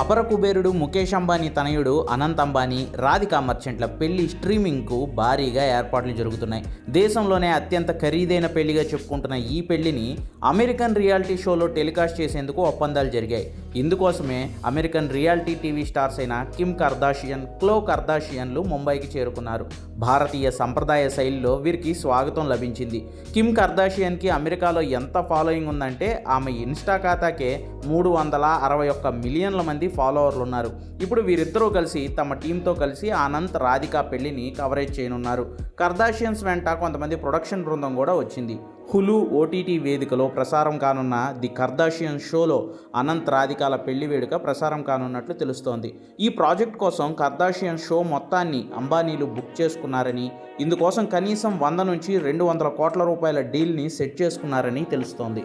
అపర కుబేరుడు ముఖేష్ అంబానీ తనయుడు అనంత్ అంబానీ రాధికా మర్చెంట్ల పెళ్ళి స్ట్రీమింగ్కు భారీగా ఏర్పాట్లు జరుగుతున్నాయి. దేశంలోనే అత్యంత ఖరీదైన పెళ్ళిగా చెప్పుకుంటున్న ఈ పెళ్ళిని అమెరికన్ రియాలిటీ షోలో టెలికాస్ట్ చేసేందుకు ఒప్పందాలు జరిగాయి. ఇందుకోసమే అమెరికన్ రియాలిటీ టీవీ స్టార్స్ అయిన కిమ్ కర్దాషియన్ క్లో కర్దాషియన్లు ముంబైకి చేరుకున్నారు. భారతీయ సంప్రదాయ శైలిలో వీరికి స్వాగతం లభించింది. కిమ్ కర్దాషియన్కి అమెరికాలో ఎంత ఫాలోయింగ్ ఉందంటే ఆమె ఇన్స్టా ఖాతాకే మూడు వందల అరవై ఒక్క మిలియన్ల మంది ఫాలోవర్లు ఉన్నారు. ఇప్పుడు వీరిద్దరూ కలిసి తమ టీంతో కలిసి అనంత్ రాధిక పెళ్ళిని కవరేజ్ చేయనున్నారు. కర్దాషియన్స్ వెంట కొంతమంది ప్రొడక్షన్ బృందం కూడా వచ్చింది. హులు ఓటీటీ వేదికలో ప్రసారం కానున్న ది కర్దాషియన్ షోలో అనంత్ రాధికాల పెళ్ళి వేడుక ప్రసారం కానున్నట్లు తెలుస్తోంది. ఈ ప్రాజెక్ట్ కోసం కర్దాషియన్ షో మొత్తాన్ని అంబానీలు బుక్ చేసుకున్నారని ఇందుకోసం కనీసం వంద నుంచి రెండు వందల కోట్ల రూపాయల డీల్ని సెట్ చేసుకున్నారని తెలుస్తోంది.